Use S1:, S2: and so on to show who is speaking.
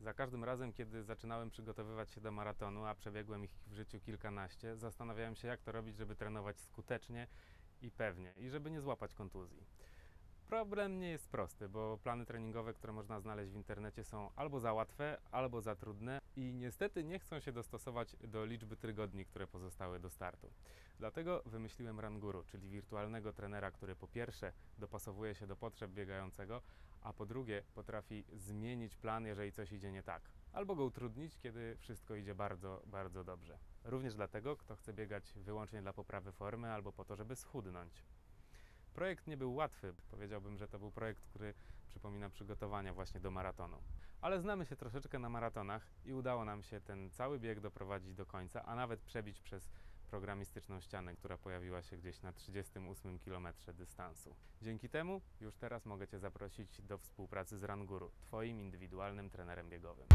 S1: Za każdym razem, kiedy zaczynałem przygotowywać się do maratonu, a przebiegłem ich w życiu kilkanaście, zastanawiałem się, jak to robić, żeby trenować skutecznie i pewnie i żeby nie złapać kontuzji. Problem nie jest prosty, bo plany treningowe, które można znaleźć w internecie są albo za łatwe, albo za trudne i niestety nie chcą się dostosować do liczby tygodni, które pozostały do startu. Dlatego wymyśliłem Ranguru, czyli wirtualnego trenera, który po pierwsze dopasowuje się do potrzeb biegającego, a po drugie potrafi zmienić plan, jeżeli coś idzie nie tak, albo go utrudnić, kiedy wszystko idzie bardzo, bardzo dobrze. Również dlatego, kto chce biegać wyłącznie dla poprawy formy albo po to, żeby schudnąć. Projekt nie był łatwy. Powiedziałbym, że to był projekt, który przypomina przygotowania właśnie do maratonu. Ale znamy się troszeczkę na maratonach i udało nam się ten cały bieg doprowadzić do końca, a nawet przebić przez programistyczną ścianę, która pojawiła się gdzieś na 38 km dystansu. Dzięki temu już teraz mogę Cię zaprosić do współpracy z Ranguru, Twoim indywidualnym trenerem biegowym.